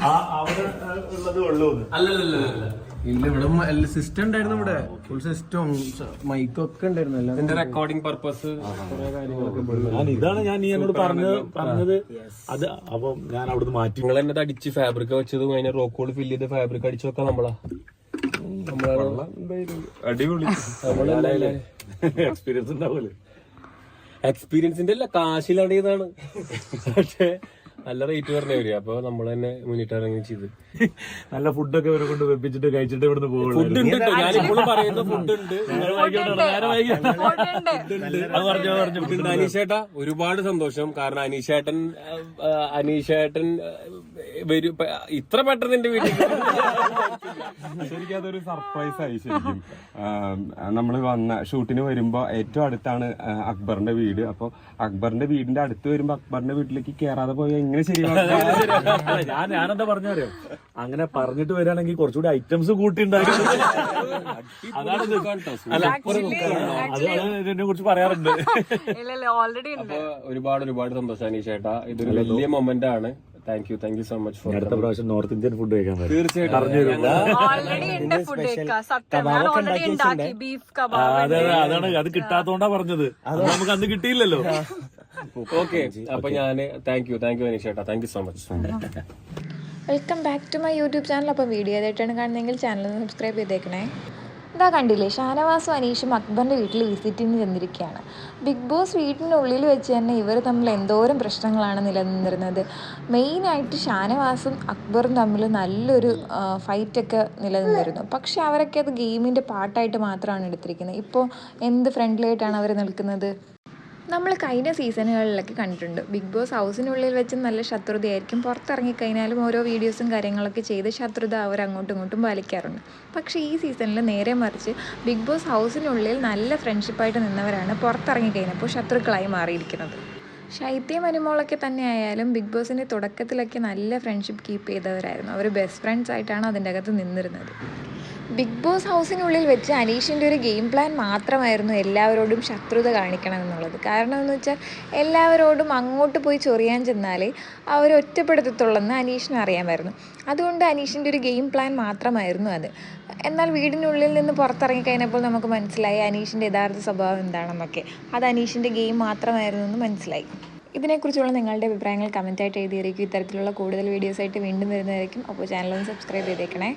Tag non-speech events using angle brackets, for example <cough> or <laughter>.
ആ അവിടെ ആ, ഉള്ളത് ഉള്ളൂ എന്ന്. അല്ലല്ലല്ല ഇല്ല ഇവിടെ സിസ്റ്റം ഉണ്ടായിരുന്നു ഇവിടെ. ഫുൾ സിസ്റ്റം മൈക്കൊക്കെ ഉണ്ടായിരുന്നു. എല്ലാം ഇതിന്റെ റെക്കോർഡിംഗ് പർപ്പസ് ഞാൻ ഇതാണ് ഞാൻ നീ എന്നോട് പറഞ്ഞത് പറഞ്ഞത്. അത് അപ്പൊ ഞാൻ അവിടുന്ന് മാറ്റി. നിങ്ങൾ എന്നെ അടിച്ച് ഫാബ്രിക് വെച്ചതും അതിനെ റോക്കോൾ ഫില്ല് ചെയ്ത് ഫാബ്രിക് അടിച്ചു വെക്കാം നമ്മളാ. അടിപൊളി. നമ്മളല്ലേ എക്സ്പീരിയൻസ് ഉണ്ടാവൂലേ? എക്സ്പീരിയൻസിന്റെ അല്ല കാശിലടിയതാണ് പക്ഷേ നല്ല റേറ്റ് പറഞ്ഞു വരിക. അപ്പൊ നമ്മൾ തന്നെ മുന്നിട്ട് ഇറങ്ങി ചെയ്ത്. നല്ല ഫുഡൊക്കെ ഇവരെ കൊണ്ട് വെപ്പിച്ചിട്ട് കഴിച്ചിട്ട് ഇവിടുന്ന് പോകുള്ളൂ ഫുഡ് ഉണ്ട്. കേട്ടോ ഞാനിപ്പോഴും പറയുന്ന ഫുഡ് ഉണ്ട്. അത് പറഞ്ഞു പറഞ്ഞു. ഉണ്ട്. അനീഷേട്ടാ ഒരുപാട് സന്തോഷം. കാരണം അനീഷേട്ടൻ ആ, അനീഷേട്ടൻ ആ, വരും ഇപ്പൊ ഇത്ര പെട്ടെന്ന് എന്റെ വീട്ടിൽ ശരിക്കും അതൊരു സർപ്രൈസ് ആയി ശരിക്കും. നമ്മൾ വന്ന ഷൂട്ടിന് വരുമ്പോ ഏറ്റവും അടുത്താണ് ആ, അക്ബറിന്റെ വീട്. അപ്പൊ അക്ബറിന്റെ വീടിന്റെ അടുത്ത് വരുമ്പോ അക്ബറിന്റെ വീട്ടിലേക്ക് കേറാതെ പോയാൽ എങ്ങനെ ശരിയാവും <laughs> ഞാൻ ഞാനെന്താ പറഞ്ഞറിയോ അങ്ങനെ പറഞ്ഞിട്ട് വരികയാണെങ്കിൽ കുറച്ചുകൂടി ഐറ്റംസ് കൂട്ടി ഉണ്ടാക്കി അതാണ് ഇത്. അല്ല അത് ഇതിനെ കുറിച്ച് പറയാറുണ്ട്. ഇല്ലല്ല ഓൾറെഡി ഉണ്ട്. അപ്പൊ ഒരുപാട് ഒരുപാട് സന്തോഷം ചേട്ടാ. ഇതൊരു വലിയ മൊമെന്റ് ആണ്. Thank you thank you so much for അടുത്ത പ്രാവശ്യം നോർത്ത് ഇന്ത്യൻ ഫുഡ് കഴിക്കാൻ വരും. തീർച്ചയായിട്ടും. ഓൾറെഡി ഉണ്ട് ഫുഡ് സത്യം ഞാൻ ഓൾറെഡി ഉണ്ടാക്കി ബീഫ് കബാബ് അതെ അതെ അതാണ്. അത് കിട്ടാത്തോണ്ടാ പറഞ്ഞത്. അത് നമുക്ക് അന്ന് കിട്ടിയില്ലല്ലോ. ഓക്കെ അപ്പൊ ഞാൻ thank you thank you അനീഷേട്ടാ thank you so much welcome back to my YouTube channel അപ്പോൾ വീഡിയോ ആയിട്ടാണ് കാണുന്നതെങ്കിൽ ചാനൽ ഒന്ന് സബ്സ്ക്രൈബ് ചെയ്തേക്കണേ. ഇതാ കണ്ടില്ലേ ഷാനവാസും അനീഷും അക്ബറിന്റെ വീട്ടിൽ വിസിറ്റിന് ചെന്നിരിക്കുകയാണ്. ബിഗ് ബോസ് വീട്ടിനുള്ളിൽ വെച്ച് തന്നെ ഇവർ തമ്മിൽ എന്തോരം പ്രശ്നങ്ങളാണ് നിലനിന്നിരുന്നത്. മെയിനായിട്ട് ഷാനവാസും അക്ബറും തമ്മിൽ നല്ലൊരു ഫൈറ്റൊക്കെ നിലനിന്നിരുന്നു. പക്ഷേ അവരൊക്കെ അത് ഗെയിമിന്റെ പാട്ടായിട്ട് മാത്രമാണ് എടുത്തിരിക്കുന്നത്. ഇപ്പോൾ എന്ത് ഫ്രണ്ട്ലി ആയിട്ടാണ് അവർ നിൽക്കുന്നത്? നമ്മൾ കഴിഞ്ഞ സീസണുകളിലൊക്കെ കണ്ടിട്ടുണ്ട്. ബിഗ് ബോസ് ഹൗസിനുള്ളിൽ വെച്ച് നല്ല ശത്രുതയായിരിക്കും. പുറത്തിറങ്ങിക്കഴിഞ്ഞാലും ഓരോ വീഡിയോസും കാര്യങ്ങളൊക്കെ ചെയ്ത് ശത്രുത അവർ അങ്ങോട്ടും ഇങ്ങോട്ടും പാലിക്കാറുണ്ട്. പക്ഷേ ഈ സീസണിൽ നേരെ മറിച്ച് ബിഗ് ബോസ് ഹൗസിനുള്ളിൽ നല്ല ഫ്രണ്ട്ഷിപ്പായിട്ട് നിന്നവരാണ് പുറത്തിറങ്ങിക്കഴിഞ്ഞപ്പോൾ ശത്രുക്കളായി മാറിയിരിക്കുന്നത്. ശൈത്യം അനുമോളൊക്കെ തന്നെ ആയാലും ബിഗ് ബോസിന്റെ തുടക്കത്തിലൊക്കെ നല്ല ഫ്രണ്ട്ഷിപ്പ് കീപ്പ് ചെയ്തവരായിരുന്നു. അവർ ബെസ്റ്റ് ഫ്രണ്ട്സ് ആയിട്ടാണ് അതിന്റെ അകത്ത് നിന്നിരുന്നത്. ബിഗ് ബോസ് ഹൗസിനുള്ളിൽ വെച്ച് അനീഷിന്റെ ഒരു ഗെയിം പ്ലാൻ മാത്രമായിരുന്നു എല്ലാവരോടും ശത്രുത കാണിക്കണം എന്നുള്ളത്. കാരണം എന്ന് വെച്ചാൽ എല്ലാവരോടും അങ്ങോട്ട് പോയി ചൊറിയാൻ ചെന്നാലേ അവർ ഒറ്റപ്പെടുത്തത്തുള്ളെന്ന് അനീഷിന് അറിയാമായിരുന്നു. അതുകൊണ്ട് അനീഷിന്റെ ഒരു ഗെയിം പ്ലാൻ മാത്രമായിരുന്നു അത്. എന്നാൽ വീടിനുള്ളിൽ നിന്ന് പുറത്തിറങ്ങി കഴിഞ്ഞപ്പോൾ നമുക്ക് മനസ്സിലായി അനീഷിന്റെ യഥാർത്ഥ സ്വഭാവം എന്താണെന്നൊക്കെ. അത് അനീഷിന്റെ ഗെയിം മാത്രമായിരുന്നു എന്ന് മനസ്സിലായി. ഇതിനെക്കുറിച്ചുള്ള നിങ്ങളുടെ അഭിപ്രായങ്ങൾ കമന്റായിട്ട് എഴുതിയിരിക്കും ഇത്തരത്തിലുള്ള കൂടുതൽ വീഡിയോസായിട്ട് വീണ്ടും വരുന്നതായിരിക്കും. അപ്പോൾ ചാനൽ ഒന്ന് സബ്സ്ക്രൈബ് ചെയ്തേക്കണേ.